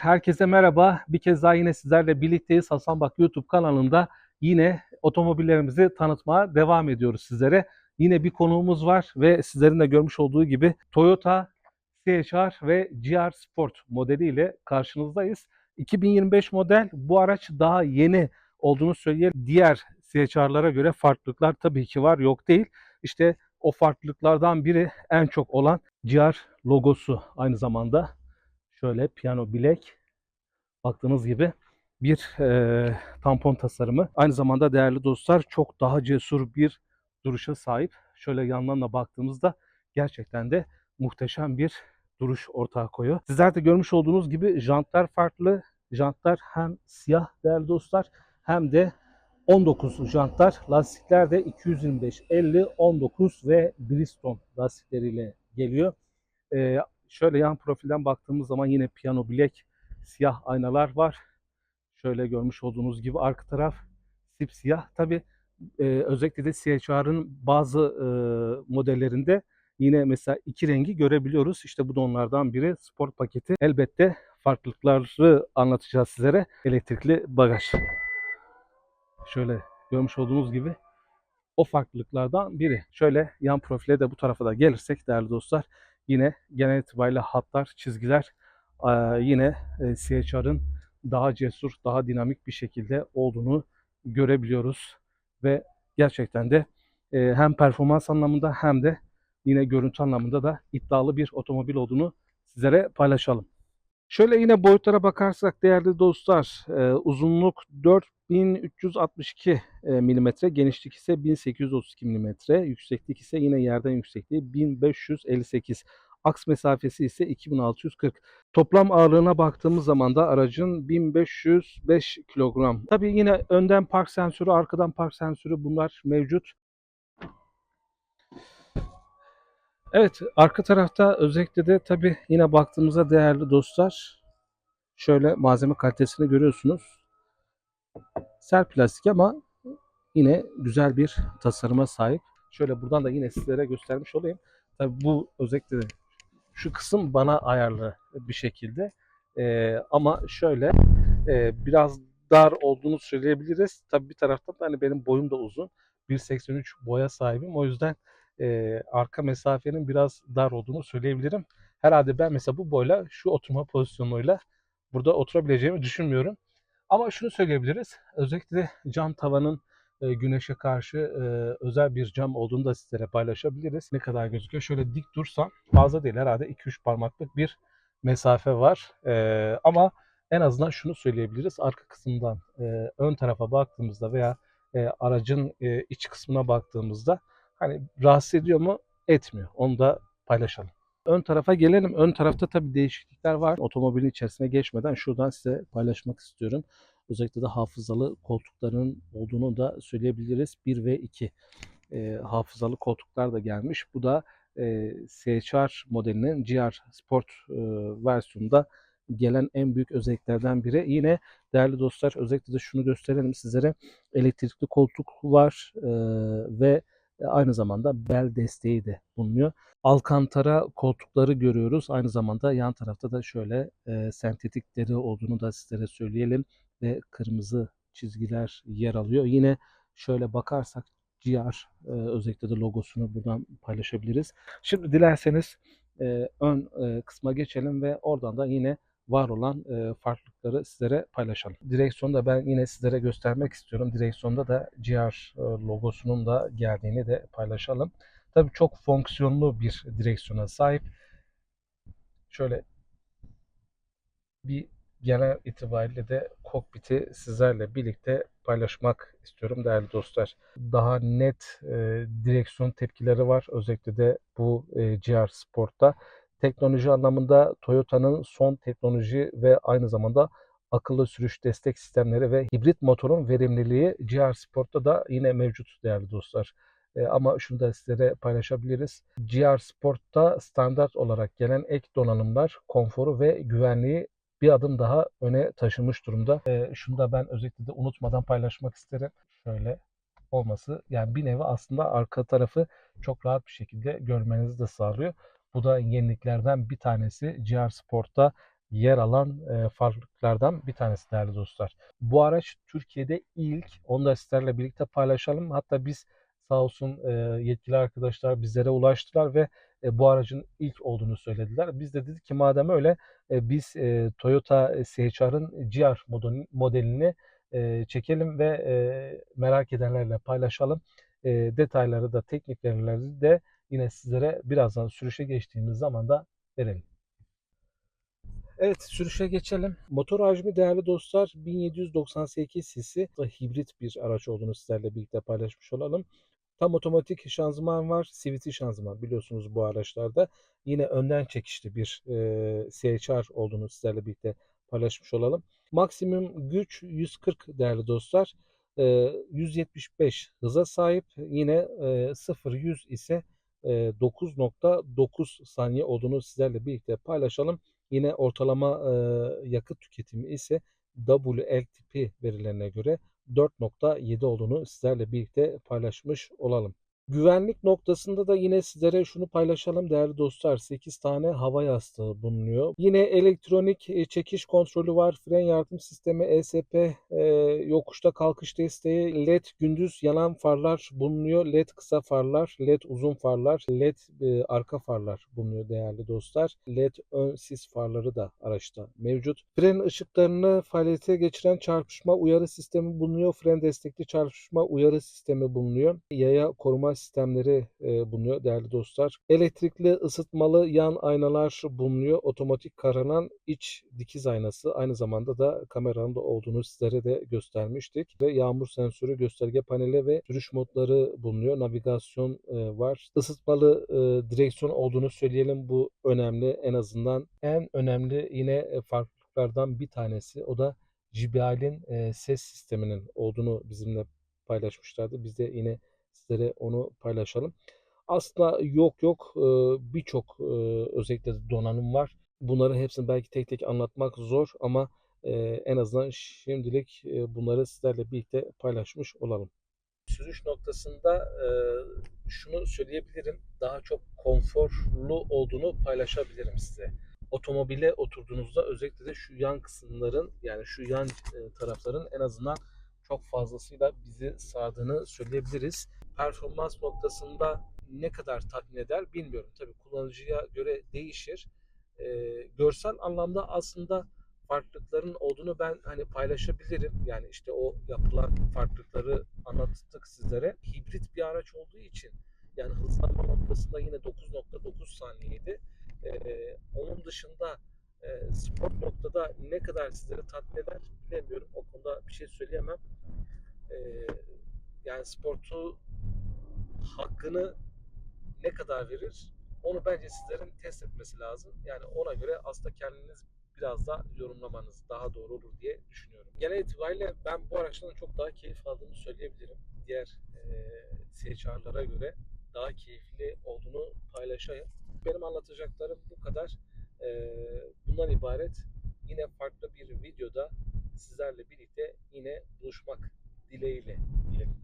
Herkese merhaba. Bir kez daha yine sizlerle birlikteyiz. Hasan Bak YouTube kanalında yine otomobillerimizi tanıtmaya devam ediyoruz sizlere. Yine bir konuğumuz var ve sizlerin de görmüş olduğu gibi Toyota CHR ve GR Sport modeliyle karşınızdayız. 2025 model bu araç daha yeni olduğunu söyleyelim. Diğer CHR'lara göre farklılıklar tabii ki var yok değil. İşte o farklılıklardan biri en çok olan GR logosu aynı zamanda şöyle piyano bilek baktığınız gibi bir e, tampon tasarımı. Aynı zamanda değerli dostlar çok daha cesur bir duruşa sahip. Şöyle yandan da baktığımızda gerçekten de muhteşem bir duruş ortaya koyuyor. Sizler de görmüş olduğunuz gibi jantlar farklı. Jantlar hem siyah değerli dostlar hem de 19 jantlar. Lastikler de 225, 50, 19 ve Bridgestone lastikleriyle geliyor. Ee, şöyle yan profilden baktığımız zaman yine piyano bilek siyah aynalar var. Şöyle görmüş olduğunuz gibi arka taraf sipsiyah. Tabi özellikle de CHR'ın bazı e, modellerinde yine mesela iki rengi görebiliyoruz. İşte bu da onlardan biri sport paketi. Elbette farklılıkları anlatacağız sizlere. Elektrikli bagaj. Şöyle görmüş olduğunuz gibi o farklılıklardan biri. Şöyle yan profile de bu tarafa da gelirsek değerli dostlar yine genel itibariyle hatlar, çizgiler yine CHR'ın daha cesur, daha dinamik bir şekilde olduğunu görebiliyoruz. Ve gerçekten de hem performans anlamında hem de yine görüntü anlamında da iddialı bir otomobil olduğunu sizlere paylaşalım. Şöyle yine boyutlara bakarsak değerli dostlar uzunluk 4362 mm, genişlik ise 1832 mm, yükseklik ise yine yerden yüksekliği 1558 Aks mesafesi ise 2640. Toplam ağırlığına baktığımız zaman da aracın 1505 kilogram. Tabii yine önden park sensörü, arkadan park sensörü bunlar mevcut. Evet, arka tarafta özellikle de tabii yine baktığımızda değerli dostlar şöyle malzeme kalitesini görüyorsunuz. Sert plastik ama yine güzel bir tasarıma sahip. Şöyle buradan da yine sizlere göstermiş olayım. Tabii bu özellikle de şu kısım bana ayarlı bir şekilde. Ee, ama şöyle e, biraz dar olduğunu söyleyebiliriz. Tabii bir taraftan da hani benim boyum da uzun. 1.83 boya sahibim. O yüzden e, arka mesafenin biraz dar olduğunu söyleyebilirim. Herhalde ben mesela bu boyla şu oturma pozisyonuyla burada oturabileceğimi düşünmüyorum. Ama şunu söyleyebiliriz. Özellikle cam tavanın e, güneşe karşı e, özel bir cam olduğunu da sizlere paylaşabiliriz. Ne kadar gözüküyor? Şöyle dik dursam fazla değil herhalde 2-3 parmaklık bir mesafe var. E, ama en azından şunu söyleyebiliriz. Arka kısımdan e, ön tarafa baktığımızda veya e, aracın e, iç kısmına baktığımızda hani rahatsız ediyor mu? Etmiyor. Onu da paylaşalım. Ön tarafa gelelim. Ön tarafta tabii değişiklikler var. Otomobilin içerisine geçmeden şuradan size paylaşmak istiyorum. Özellikle de hafızalı koltukların olduğunu da söyleyebiliriz. 1 ve 2 e, hafızalı koltuklar da gelmiş. Bu da e, CHR modelinin GR Sport e, versiyonunda gelen en büyük özelliklerden biri. Yine değerli dostlar özellikle de şunu gösterelim sizlere. Elektrikli koltuk var e, ve aynı zamanda bel desteği de bulunuyor. Alcantara koltukları görüyoruz. Aynı zamanda yan tarafta da şöyle e, sentetik olduğunu da sizlere söyleyelim ve kırmızı çizgiler yer alıyor. Yine şöyle bakarsak GR e, özellikle de logosunu buradan paylaşabiliriz. Şimdi dilerseniz e, ön e, kısma geçelim ve oradan da yine var olan e, farklılıkları sizlere paylaşalım. Direksiyonu da ben yine sizlere göstermek istiyorum. Direksiyonda da GR logosunun da geldiğini de paylaşalım. Tabii çok fonksiyonlu bir direksiyona sahip. Şöyle bir genel itibariyle de kokpiti sizlerle birlikte paylaşmak istiyorum değerli dostlar. Daha net e, direksiyon tepkileri var. Özellikle de bu e, GR Sport'ta. Teknoloji anlamında Toyota'nın son teknoloji ve aynı zamanda akıllı sürüş destek sistemleri ve hibrit motorun verimliliği GR Sport'ta da yine mevcut değerli dostlar. E, ama şunu da sizlere paylaşabiliriz. GR Sport'ta standart olarak gelen ek donanımlar, konforu ve güvenliği bir adım daha öne taşımış durumda. E, şunu da ben özellikle de unutmadan paylaşmak isterim. Şöyle olması yani bir nevi aslında arka tarafı çok rahat bir şekilde görmenizi de sağlıyor. Bu da yeniliklerden bir tanesi GR Sport'ta yer alan e, farklılıklardan bir tanesi değerli dostlar. Bu araç Türkiye'de ilk. Onu da sizlerle birlikte paylaşalım. Hatta biz sağ olsun e, yetkili arkadaşlar bizlere ulaştılar ve e, bu aracın ilk olduğunu söylediler. Biz de dedik ki madem öyle e, biz e, Toyota CHR'ın GR model- modelini e, çekelim ve e, merak edenlerle paylaşalım. E, detayları da teknik verileri de yine sizlere birazdan sürüşe geçtiğimiz zaman da verelim. Evet sürüşe geçelim. Motor hacmi değerli dostlar 1798 cc hibrit bir araç olduğunu sizlerle birlikte paylaşmış olalım. Tam otomatik şanzıman var. CVT şanzıman biliyorsunuz bu araçlarda. Yine önden çekişli bir e, CHR olduğunu sizlerle birlikte paylaşmış olalım. Maksimum güç 140 değerli dostlar. E, 175 hıza sahip. Yine e, 0-100 ise 9.9 saniye olduğunu sizlerle birlikte paylaşalım. Yine ortalama yakıt tüketimi ise WLTP verilerine göre 4.7 olduğunu sizlerle birlikte paylaşmış olalım. Güvenlik noktasında da yine sizlere şunu paylaşalım değerli dostlar. 8 tane hava yastığı bulunuyor. Yine elektronik e, çekiş kontrolü var. Fren yardım sistemi, ESP, e, yokuşta kalkış desteği, LED gündüz yanan farlar bulunuyor. LED kısa farlar, LED uzun farlar, LED e, arka farlar bulunuyor değerli dostlar. LED ön sis farları da araçta mevcut. Fren ışıklarını faaliyete geçiren çarpışma uyarı sistemi bulunuyor. Fren destekli çarpışma uyarı sistemi bulunuyor. Yaya koruma sistemleri bulunuyor değerli dostlar. Elektrikli ısıtmalı yan aynalar bulunuyor. Otomatik karanan iç dikiz aynası aynı zamanda da kameranın da olduğunu sizlere de göstermiştik. Ve yağmur sensörü, gösterge paneli ve sürüş modları bulunuyor. Navigasyon var. Isıtmalı direksiyon olduğunu söyleyelim. Bu önemli. En azından en önemli yine farklılıklardan bir tanesi. O da JBL'in ses sisteminin olduğunu bizimle paylaşmışlardı. Biz de yine sizlere onu paylaşalım. Aslında yok yok e, birçok e, özellikle donanım var. Bunları hepsini belki tek tek anlatmak zor ama e, en azından şimdilik bunları sizlerle birlikte paylaşmış olalım. Sürüş noktasında şunu söyleyebilirim. Daha çok konforlu olduğunu paylaşabilirim size. Otomobile oturduğunuzda özellikle de şu yan kısımların yani şu yan tarafların en azından çok fazlasıyla bizi sardığını söyleyebiliriz. Performans noktasında ne kadar tatmin eder bilmiyorum. Tabii kullanıcıya göre değişir. E, görsel anlamda aslında farklılıkların olduğunu ben hani paylaşabilirim. Yani işte o yapılan farklılıkları anlattık sizlere. Hibrit bir araç olduğu için yani hızlanma noktasında yine 9.9 saniyeydi. Ee, onun dışında e, spor noktada ne kadar sizleri tatmin eder bilemiyorum. O konuda bir şey söyleyemem. Ee, yani sportu hakkını ne kadar verir onu bence sizlerin test etmesi lazım. Yani ona göre aslında kendiniz biraz da yorumlamanız daha doğru olur diye düşünüyorum. Genel itibariyle ben bu araçtan çok daha keyif aldığımı söyleyebilirim. Diğer e, CHR'lara göre daha keyifli olduğunu paylaşayım. Benim anlatacaklarım bu kadar. E, bundan ibaret. Yine farklı bir videoda sizlerle birlikte yine buluşmak dileğiyle diyelim.